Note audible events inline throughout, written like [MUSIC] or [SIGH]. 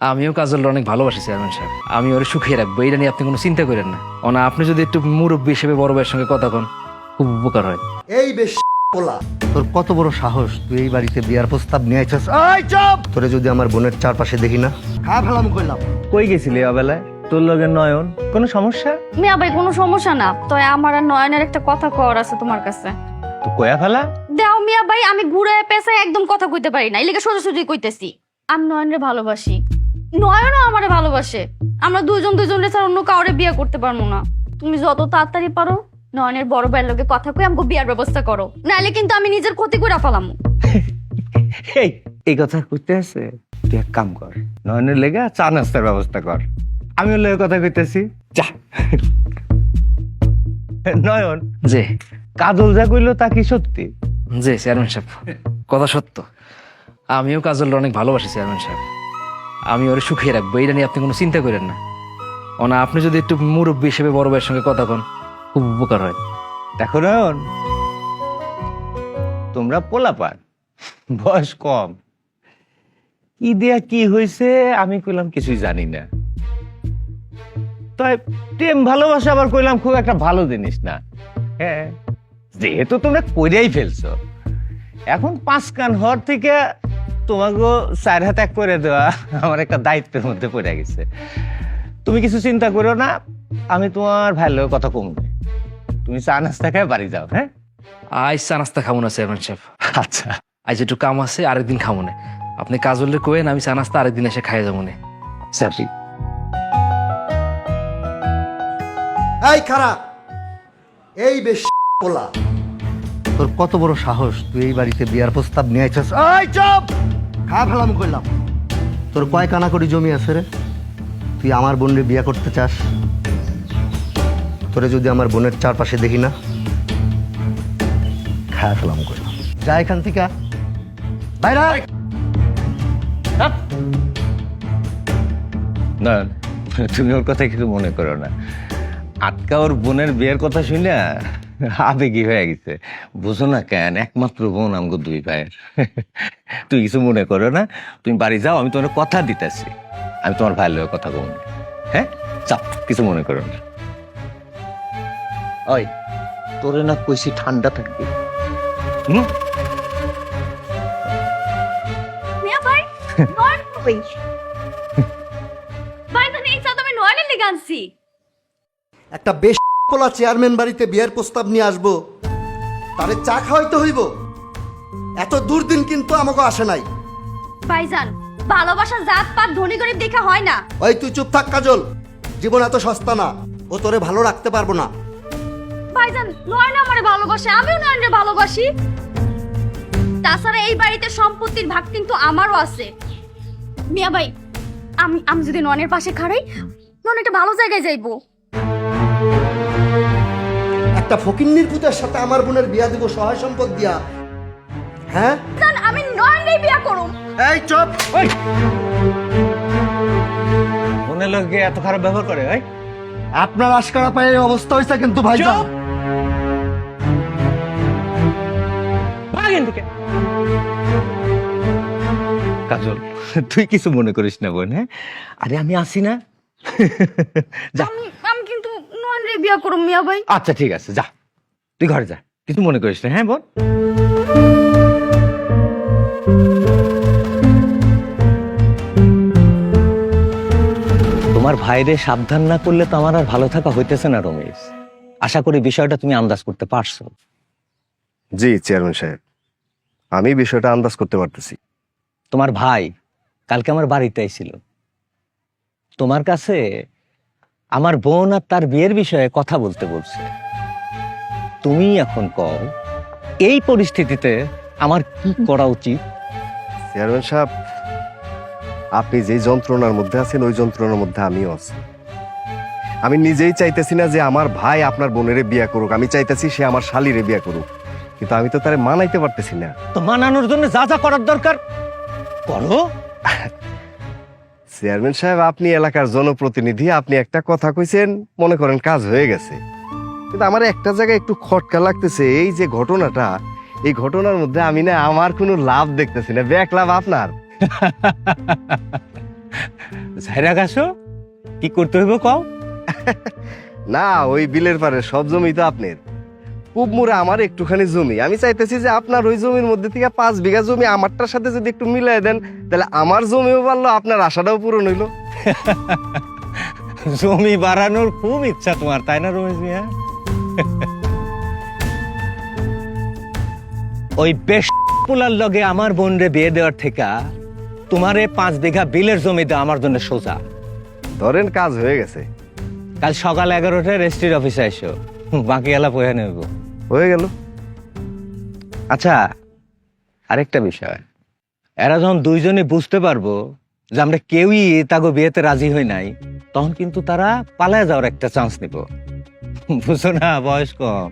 আমিও কাজল অনেক ভালোবাসি চেয়ারম্যান সাহেব। আমি ওরে সুখিয়ে রাখব এটা নিয়ে আপনি কোনো চিন্তা করেন না। ওনা আপনি যদি একটু মুরব্বী হিসেবে বড় ভাইয়ের সঙ্গে কথা কন খুব উপকার হয়। এই বেশ পোলা। তোর কত বড় সাহস তুই এই বাড়িতে বিয়ার প্রস্তাব নিয়ে আইছস এই চুপ! তোরে যদি আমার বোনের চারপাশে দেখি না? খা ফেলাম কইলাম। কই গেছিলি অবেলায়? তোর লগের নয়ন? কোনো সমস্যা? মিয়া ভাই কোনো সমস্যা না। তো আমার আর নয়নের একটা কথা কর আছে তোমার কাছে। তো কয়া ফেলা? দেও মিয়া ভাই আমি ঘুরে পেছে একদম কথা কইতে পারি না। এলিগে সোজা সোজাই কইতেছি। আমি নয়নরে ভালোবাসি। নয়নও আমারে ভালোবাসে। আমরা দুজন দুজনের ছাড়া অন্য কাউরে বিয়ে করতে পারব না। তুমি যত তাড়াতাড়ি পারো নয়নের বড় ভাইয়ের লোকে কথা কই আমাকে বিয়ার ব্যবস্থা করো। নাহলে কিন্তু আমি নিজের ক্ষতি করে ফেলাম। [LAUGHS] এই এই কথা কইতে আছে? তুই এক কাম কর নয়নের লেগে চা নাস্তার ব্যবস্থা কর। আমি ওর লেগে কথা কইতেছি। যা। নয়ন জি। কাজল যা কইলো তা কি সত্যি? জি চেয়ারম্যান সাহেব। কথা সত্য। আমিও কাজল অনেক ভালোবাসি চেয়ারম্যান সাহেব। আমি ওরে সুখিয়ে রাখব এটা নিয়ে আপনি কোনো চিন্তা করেন না। ওনা আপনি যদি একটু মুরব্বী হিসেবে বড় ভাইয়ের সঙ্গে কথা কন, খুব উপকার হয়। দেখো নয়ন তোমরা পোলাপান, বয়স কম। কি দেয়া কি হয়েছে আমি কইলাম কিছুই জানি না। তাই প্রেম ভালোবাসা আবার কইলাম খুব একটা ভালো জিনিস না। হ্যাঁ যেহেতু তোমরা কইরাই ফেলছো। এখন পাঁচ কান হওয়ার থেকে তোমাকে চার হাত এক করে দেওয়া আমার একটা দায়িত্বের মধ্যে পড়ে গেছে। তুমি কিছু চিন্তা করো না আমি তোমার ভালো কথা কমবে তুমি চা নাস্তা খায় বাড়ি যাও হ্যাঁ? আজ চা নাস্তা খাব না চেয়ারম্যান সাহেব। আচ্ছা। আজ একটু কাম আছে আরেকদিন খাব না। আপনি কাজলের কোয়েন আমি চা নাস্তা আরেকদিন এসে খাই যাব না। চাপি এই খারা এই বেশ পোলা। তোর কত বড় সাহস তুই এই বাড়িতে বিয়ার প্রস্তাব নিয়ে আইছস? এই চুপ! খা ফেলাম কইলাম তোর কয় কানা করি জমি আছে রে? তুই আমার বোনরে বিয়া করতে চাস? তোরে যদি আমার বোনের চারপাশে দেখি না, খা ফেলাম কইলাম যা এখান থেকে। না তুমি ওর কথা কিছু মনে করো না। আটকা ওর বোনের বিয়ের কথা শুনে আবেগী হয়ে গেছে। বুঝো না কেন একমাত্র বোন আমগো দুই ভাইয়ের। তুই কিছু মনে করো না তুমি বাড়ি যাও আমি তোমার কথা দিতেছি। আমি তোমার ভাইয়ের লগে কথা বলব। হ্যাঁ? চাপ কিছু মনে করো না। ওই তোরে না কইছি ঠান্ডা থাকবে। হুম? একটা বেশ পোলা চেয়ারম্যান বাড়িতে বিয়ের প্রস্তাব নিয়ে আসব। তারে চা খাওয়াইতে হইব। এত দুর্দিন কিন্তু আমাকে আসে নাই। ভাইজান ভালোবাসা জাত পাত ধনী গরিব দেখা হয় না। ওই তুই চুপ থাক কাজল। জীবন এত সস্তা না। ও তোরে ভালো রাখতে পারব না। ভাইজান নয়ন আমারে ভালোবাসে আমিও নয়নরে ভালোবাসি। তাছাড়া এই বাড়িতে সম্পত্তির ভাগ কিন্তু আমারও আছে। মিয়া ভাই আমি আমি যদি নয়নের পাশে খাড়াই নয়ন একটা ভালো জায়গায় যাইবো। একটা ফকিন্নির পুতের সাথে আমার বোনের বিয়া দিব সহায় সম্পদ দিয়া। হ্যাঁ? আমি নয়নরেই বিয়া করুম। এই চুপ! ওই বোনের লোকে এত খারাপ ব্যবহার করে ওই আপনার আশকারা পায়ে এই অবস্থা হয়েছে কিন্তু ভাই চুপ! ভাগ এখান থেকে। কাজল তুই কিছু মনে করিস না বোন হ্যাঁ? আরে আমি আসি না। যা আমি আমি কিন্তু নয়নরে বিয়া করুম মিয়া ভাই। আচ্ছা ঠিক আছে যা। তুই ঘরে যা। কিছু মনে করিস না হ্যাঁ বোন তোমার ভাইরে সাবধান না করলে তো আমার আর ভালো থাকা হইতেছে না রমেশ। আশা করি বিষয়টা তুমি আন্দাজ করতে পারছ। জি চেয়ারম্যান সাহেব। আমি বিষয়টা আন্দাজ করতে পারতেছি। তোমার ভাই কালকে আমার বাড়িতে আইছিল। তোমার কাছে আমার বোন আর তার বিয়ের বিষয়ে কথা বলতে বলছে। তুমি এখন কও এই পরিস্থিতিতে আমার কি করা উচিত? চেয়ারম্যান সাহেব আপনি যে যন্ত্রণার মধ্যে আছেন ওই যন্ত্রণার মধ্যে আমিও আছি। আমি নিজেই চাইতেছি না যে আমার ভাই আপনার বোনেরে বিয়ে করুক। আমি চাইতেছি সে আমার শালিরে বিয়ে করুক। কিন্তু আমি তো তারে মানাইতে পারতেছি না। তো মানানোর জন্য যা যা করার দরকার করো। [LAUGHS] চেয়ারম্যান সাহেব আপনি এলাকার জনপ্রতিনিধি আপনি একটা কথা কইছেন মনে করেন কাজ হয়ে গেছে। কিন্তু আমার একটা জায়গায় একটু খটকা লাগতেছে এই যে ঘটনাটা এই ঘটনার মধ্যে আমি না আমার কোনো লাভ দেখতেছি না। ব্যাক লাভ আপনার। [LAUGHS] ঝাইরা গাছো কি করতে হইব কও? [LAUGHS] না ওই বিলের পারে সব জমি তো আপনার। পূব মুড়ে আমার একটুখানি জমি। আমি চাইতেছি যে আপনার ওই জমির মধ্যে থেকে পাঁচ বিঘা জমি আমারটার সাথে যদি একটু মিলাই দেন তাহলে আমার জমিও পারল আপনার আশাটাও পূরণ হইল। [LAUGHS] জমি বাড়ানোর খুব ইচ্ছা তোমার তাই না রমেশ মিয়া? [LAUGHS] ওই বেশ পোলার লগে আমার বোনরে বিয়ে দেওয়ার থেকে তোমারে পাঁচ বিঘা বিলের জমি দেওয়া আমার জন্য সোজা। ধরেন কাজ হয়ে গেছে। কাল সকাল এগারোটায় রেজিস্ট্রির অফিসে এসো বাকি এলা পয়সা নেব। হয়ে গেল। আচ্ছা আরেকটা বিষয়। এরা যখন দুইজনে বুঝতে পারব যে আমরা কেউই তাগো বিয়েতে রাজি হই নাই, তখন কিন্তু তারা পালায় যাওয়ার একটা চান্স নিব। বুঝো না, বয়স কম।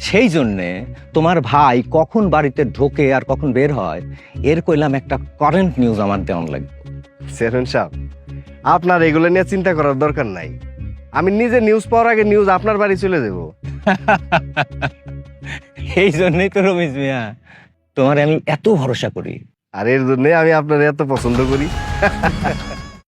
সেই জন্যে তোমার ভাই কখন বাড়িতে ঢোকে আর কখন বের হয়, এর কইলাম একটা কারেন্ট নিউজ আমার দেওয়ান লাগবে। চেয়ারম্যান সাহেব, আপনার এগুলো নিয়ে চিন্তা করার দরকার নাই। আমি নিজে নিউজ পাওয়ার আগে নিউজ আপনার বাড়ি চলে যাব। [LAUGHS] এই জন্যই তো রমেশ মিয়া তোমার আমি এত ভরসা করি। আর এর জন্যই আমি আপনার এত পছন্দ করি। [LAUGHS]